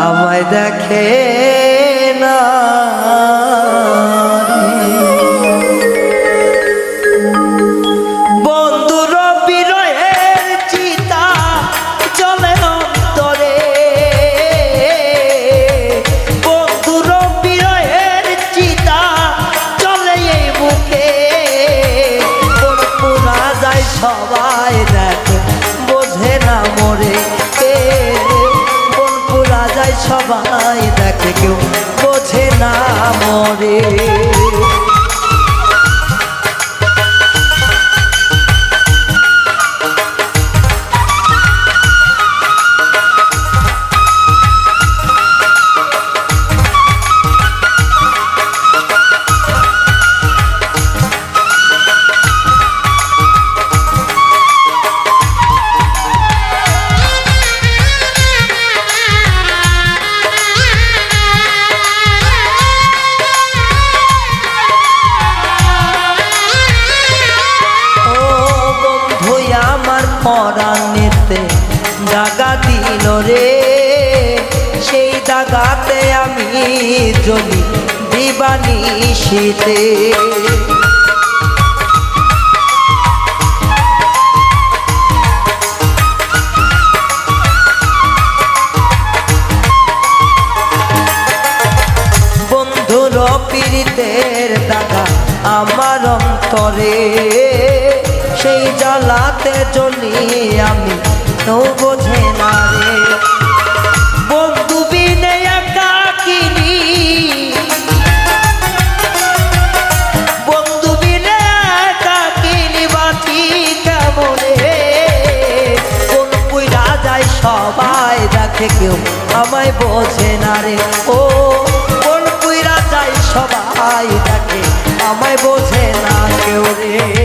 আমায় দেখে আমার পরাণেতে দাগা দিল রে। সেই দাগাতে আমি জমি দিবানি শীতে। বন্ধুর পীড়িতের দাগা আমার অন্তরে। সেই জ্বালাতে জ্বলি আমি কেউ বোঝে না রে। কোন। যায়, সবাই কেউ আমায় বোঝে না রে। ও কোন পুইরা যায়, সবাই দেখে আমায় বোঝে না কেউ রে।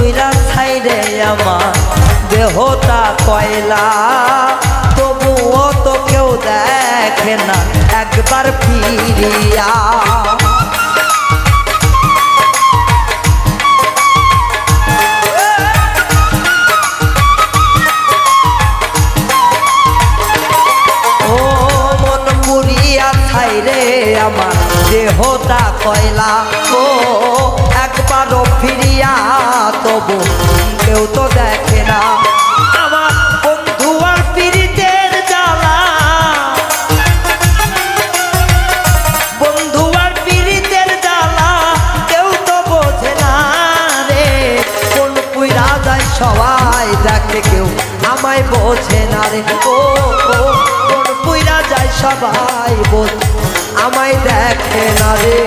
পুইরা ছাইরে আমার দেহটা কয়লা, তবুও তো কেউ দেখে না, একবার ফিরিয়া। ছাইরে আমার দেহটা কয়লা, ও একবারও ফিরিয়া। তবু কেউ তো দেখে না। আমার বন্ধু আর পীড়িতের জ্বালা। বন্ধু আর পীড়িতের জ্বালা, কেউ তো বোঝে না রে। কোন পুইরা যায় সবাই দেখে, কেউ আমায় বোঝে না রে। ও কোন যায় সবাই বোঝ, আমায় দেখে না রে।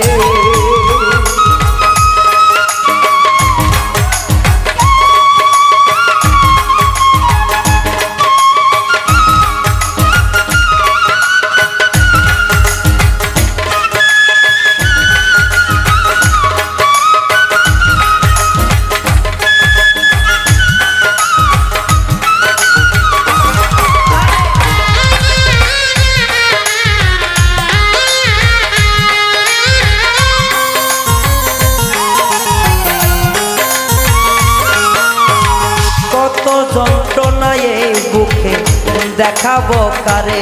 দেখাবো কারে?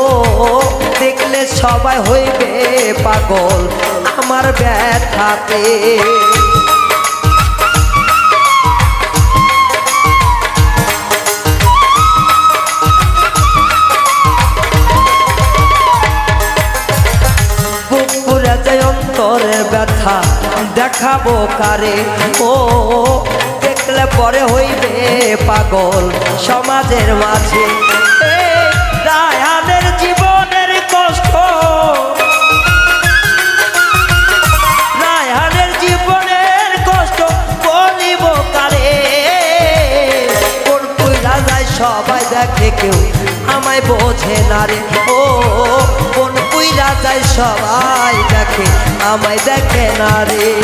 ও দেখলে সবাই হইবে পাগল আমার ব্যথাতে। অন্তরের ব্যথা দেখাবো কারে? ও হইবে পাগল সমাজের মাঝে। এ, রায়ানের জীবনের কষ্ট। রায়হানের জীবনের কষ্ট বলিব কারে? কোন কইরা যায় সবাই দেখে কেউ আমায় বোঝে না রে। ও কোন কইরা যায় সবাই দেখে আমায় দেখে না রে।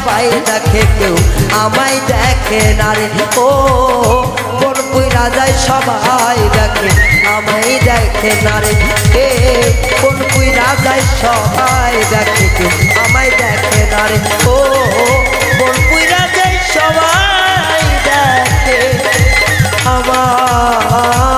সবাই দেখে কেউ, আমায় দেখে না রে। ও কোন কইরা যায় সবাই দেখে, আমায় দেখে না রে। এ কোন কইরা যায় সবাই দেখে কেউ, আমায় দেখে না রে। ও কোন কইরা যায় সবাই দেখে, আমায়